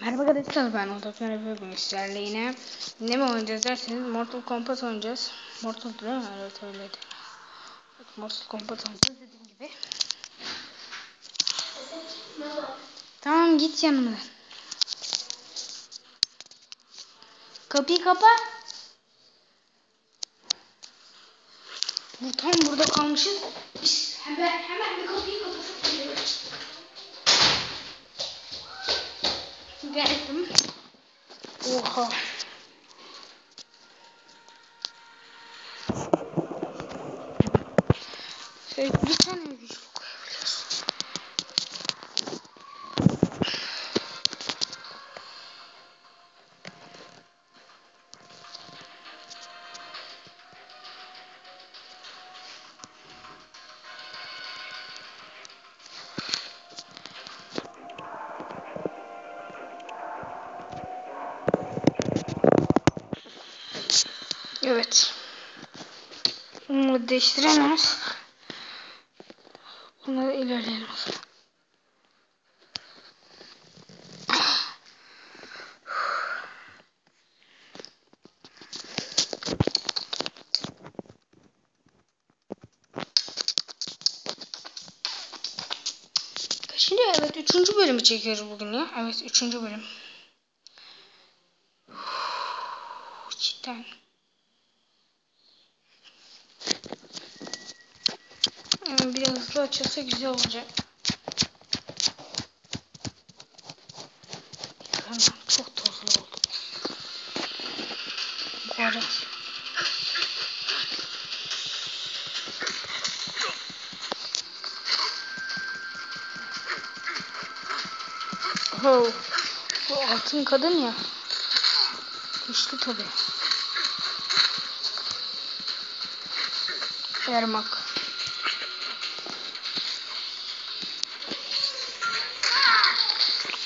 Merhaba arkadaşlar ben Otokar ve bugün sizlerle yine ne mi oynayacağız derseniz Mortal Kombat oynayacağız. Mortal değil mi? Evet öyleydi. Mortal Kombat oynayacağız dediğim gibi. Tamam git yanımdan. Kapıyı kapa. Bu tam burada kalmışız. Hemen hemen bir kapıyı kapatıp. Geldim. Oha. Şöyle bir tane Bunu değiştiremez. Bunları ilerleyelim. o zaman. Kaçıncı? Evet üçüncü bölümü çekiyoruz bugün ya. Evet üçüncü bölüm. Cidden. Yani biraz hızlı açılsa güzel olacak. Tamam, çok tozlu oldu. Arada. Oh, bu altın kadın ya. Güçlü tabii. Ermak.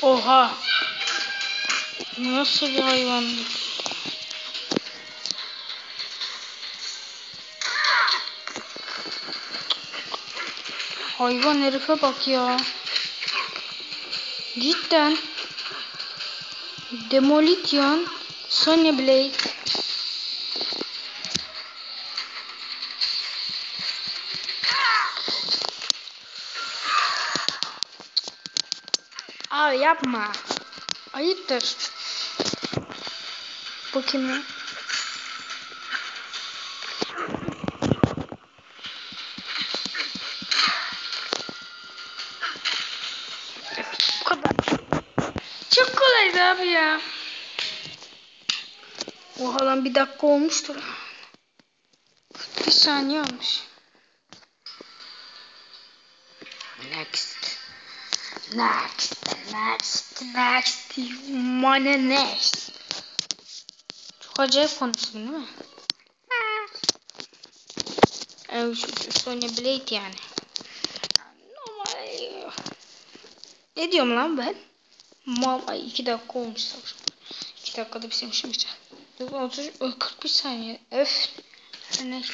Oha. Nasıl bir hayvanlık? Hayvan herife bak ya. Cidden. Demolition Sonya Blade. Abi yapma. Ayıptır. Bakayım ya. Bu kadar. Çok kolaydı abi ya. Oha lan bir dakika olmuştur. Bir saniye olmuş. Next. Next, next, next, money next. Çok acayip konuştun değil mi? Evet, Sonya Blade yani. Normal. Ne diyorum lan ben? Mal, ay iki dakika olmuş. İki dakikada bitirmişim işte. Dur, 30, 41 saniye. Öf. Neyse.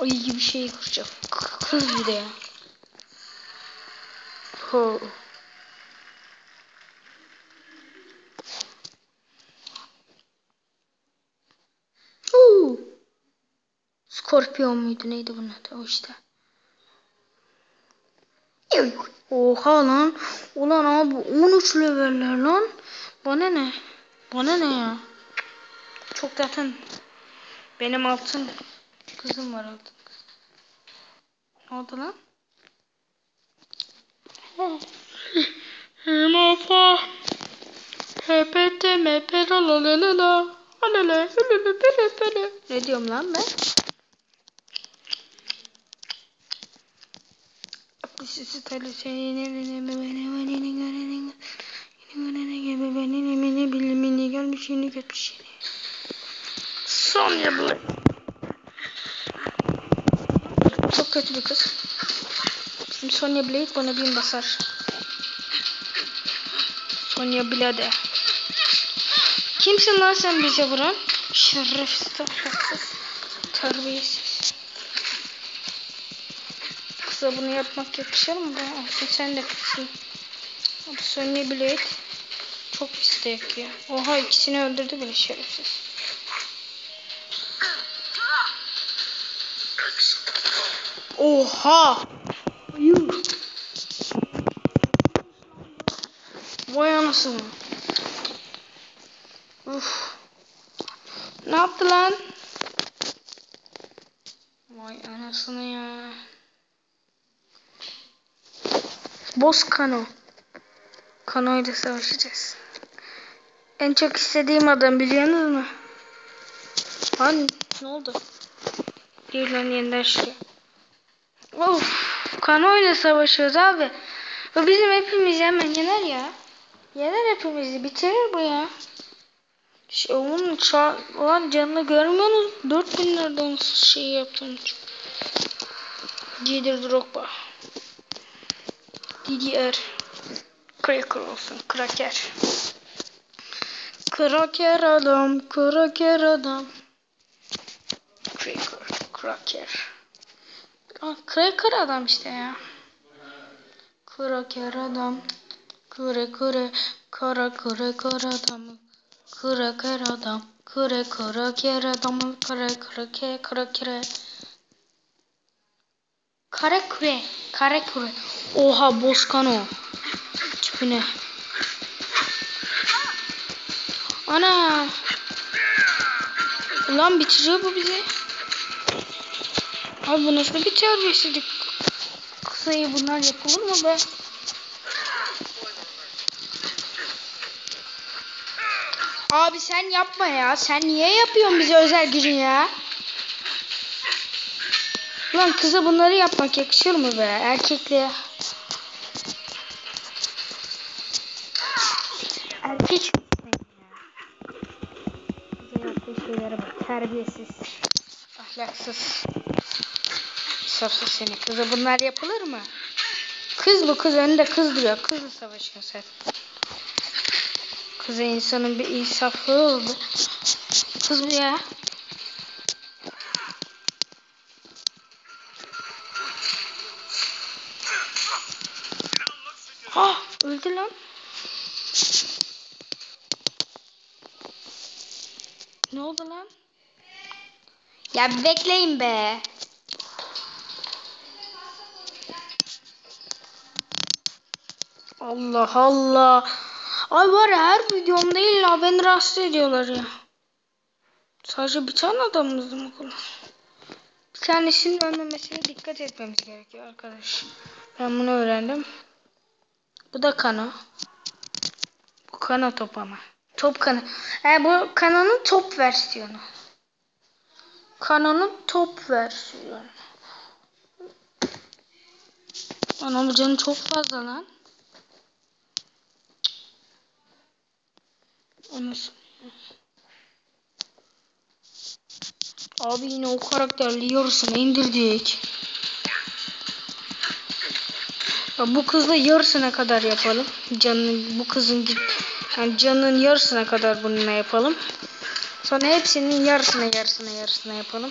Ay gibi şey kıracak. Kız bir de ya. Ho. Huu. Skorpiyon muydu neydi bunun adı o işte. Oha lan. Ulan abi 13 leveller lan. Bana ne? Bana ne ya? Çok zaten benim altın kızım var. Ne oldu lan? Mofa. Hepete mepera la la la la. Alele, alele, pere, pere. Ne diyorum lan ben? Sisi tali seni beni beni gibi beni beni bilimini gelmiş yeni geçmiş yeni. Sonya Blade. Çok kötü bir kız. Şimdi Sonya Blade bana bin basar. Sonya Blade. Kimsin lan sen bize vuran? Şerefsiz ahlaksız. Terbiyesiz. kıza bunu yapmak yakışır mı? Artık sen de kızsın. Hadi Sony Blade. Çok pis de yakıyor. Oha ikisini öldürdü bile şerefsiz. Oha! Yuh! Vay anasını. Uf. Ne yaptı lan? Vay anasını ya. Boss Kano. Kano ile savaşacağız. En çok istediğim adam biliyorsunuz mu? Lan ne oldu? Değil lan yeniden şey. Of. Kano ile savaşıyoruz abi. Bu bizim hepimizi hemen yener ya. Yener hepimizi bitirir bu ya. Şey, onun ça olan canını görmüyorsunuz. 4000 liradan şey yaptım. Didier Drogba. Didier. Cracker olsun. Kraker. Kraker adam. Kraker adam. Cracker. Kraker. Aa, Cracker adam işte ya. Kraker adam. Kıre kıre. Kara kıre kara adamı. Kıra kıra adam. Kıra kıra kere adamı. Kıra kıra ke kıra kere. Kare küre. Kare küre. Oha Bozkano. Tipine. Ana. Ulan bitiriyor bu bizi. Abi bu nasıl bir terbiyesizlik? Kısayı bunlar yapılır mı be? Abi sen yapma ya. Sen niye yapıyorsun bize özel gücün ya? Lan kıza bunları yapmak yakışır mı be? Erkekliğe. Erkek Bize yaptığı şeylere bak. Terbiyesiz. Ahlaksız. Safsız seni. Kıza bunlar yapılır mı? Kız bu kız önünde kız duruyor. Kızla savaşıyor sen. Kıza insanın bir insafı oldu. Kız bu ya. Ah öldü lan. Ne oldu lan? Ya bekleyin be. Allah Allah. Ay var ya her videomda illa beni rahatsız ediyorlar ya. Sadece bir tane adamımız mı konu? Bir tanesinin ölmemesine dikkat etmemiz gerekiyor arkadaş. Ben bunu öğrendim. Bu da kano. Bu kano top ama. Top kano. Yani bu kanonun top versiyonu. Kanonun top versiyonu. Anam canı çok fazla lan. Anasını. Abi yine o karakterli yarısını indirdik. Ya bu kızla yarısına kadar yapalım. Canın bu kızın git yani canın yarısına kadar bununla yapalım. Sonra hepsinin yarısına yarısına yarısına yapalım.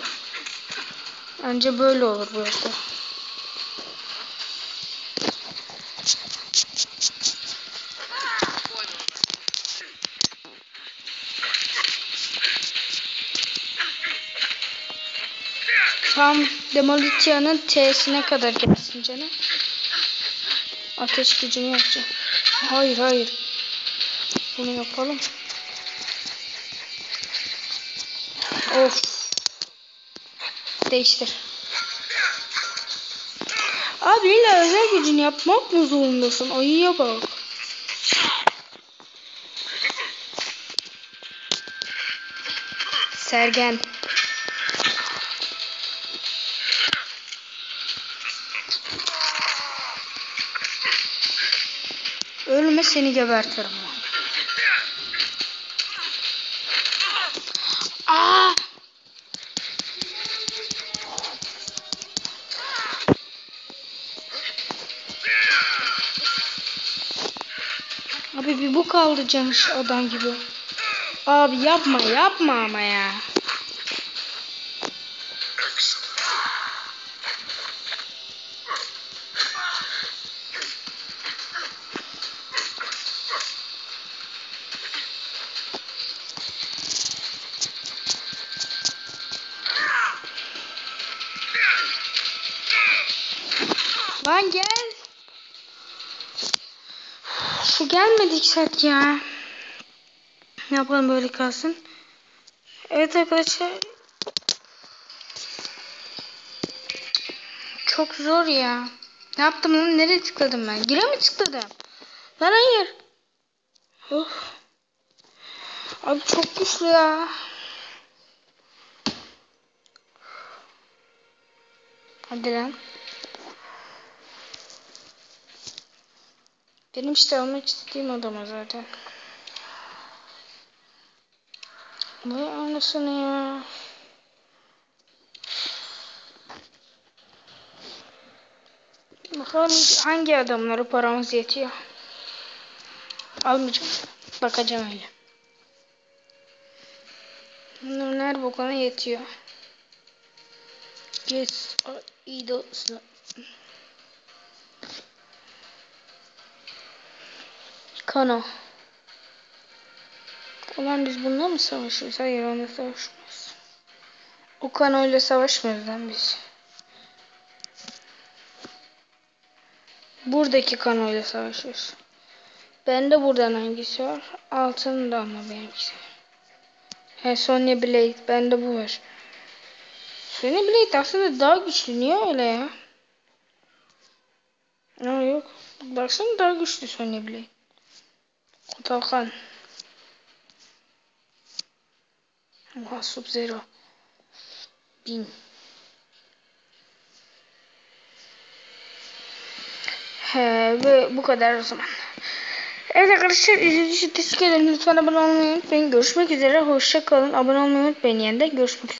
Önce böyle olur bu yoksa. Tam Demolitia'nın T'sine kadar gelsin canım. Ateş gücünü yapacağım. Hayır hayır. Bunu yapalım. Of. Değiştir. Abi illa özel gücünü yapmak mı zorundasın? Ayıya bak. Sergen. Ölme seni gebertirim. Aa! Abi bir bu kaldı canı şu adam gibi. Abi yapma yapma ama ya. Şu gelmedik set ya. Ne yapalım böyle kalsın. Evet arkadaşlar. Çok zor ya. Ne yaptım lan? Nereye tıkladım ben? Gire mi tıkladım? Lan hayır. Of. Abi çok güçlü ya. Hadi lan. Benim işte almak istediğim adama zaten. Vay anasını ya. Bakalım hangi adamlara paramız yetiyor. Almayacağım. Bakacağım öyle. Bunların her bokuna yetiyor. Yes. iyi de Kano. Ulan biz bununla mı savaşıyoruz? Hayır onunla savaşmıyoruz. O Kano ile savaşmıyoruz lan biz. Buradaki Kano ile savaşıyoruz. Bende buradan hangisi var? Altın da ama benimkisi. He Sonya Blade. Bende bu var. Sonya Blade aslında daha güçlü. Niye öyle ya? Ha yok. Baksana daha güçlü Sonya Blade. Talkan. Oha Sub Zero. Bin. He ve bu kadar o zaman. Evet arkadaşlar izlediğiniz için teşekkür ederim. Lütfen abone olmayı unutmayın. Görüşmek üzere. Hoşça kalın. Abone olmayı unutmayın. Yeniden görüşmek üzere.